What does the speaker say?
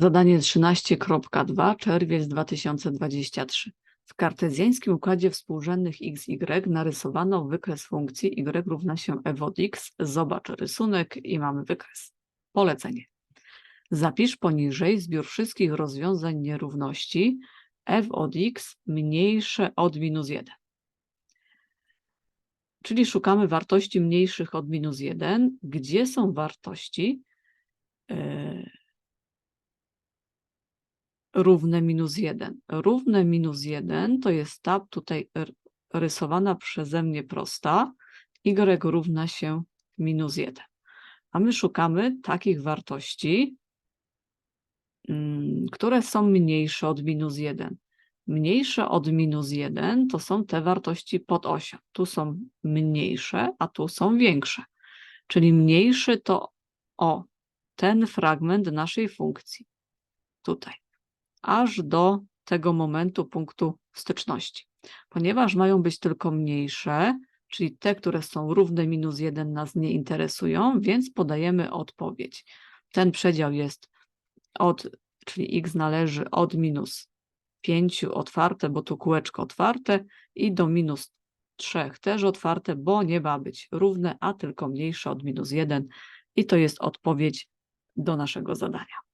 Zadanie 13.2, czerwiec 2023. W kartezjańskim układzie współrzędnych x, y narysowano wykres funkcji y równa się f od x. Zobacz rysunek i mamy wykres. Polecenie. Zapisz poniżej zbiór wszystkich rozwiązań nierówności f od x mniejsze od minus 1. Czyli szukamy wartości mniejszych od minus 1. Gdzie są wartości e, równe minus 1? Równe minus 1 to jest ta tutaj rysowana przeze mnie prosta y równa się minus 1. A my szukamy takich wartości, mm, które są mniejsze od minus 1. Mniejsze od minus 1 to są te wartości pod osią. Tu są mniejsze, a tu są większe. Czyli mniejszy to o ten fragment naszej funkcji. Tutaj. Aż do tego momentu punktu styczności. Ponieważ mają być tylko mniejsze, czyli te, które są równe minus 1 nas nie interesują, więc podajemy odpowiedź. Ten przedział jest od, czyli x należy od minus 5 otwarte, bo tu kółeczko otwarte i do minus 3 też otwarte, bo nie ma być równe, a tylko mniejsze od minus 1 i to jest odpowiedź do naszego zadania.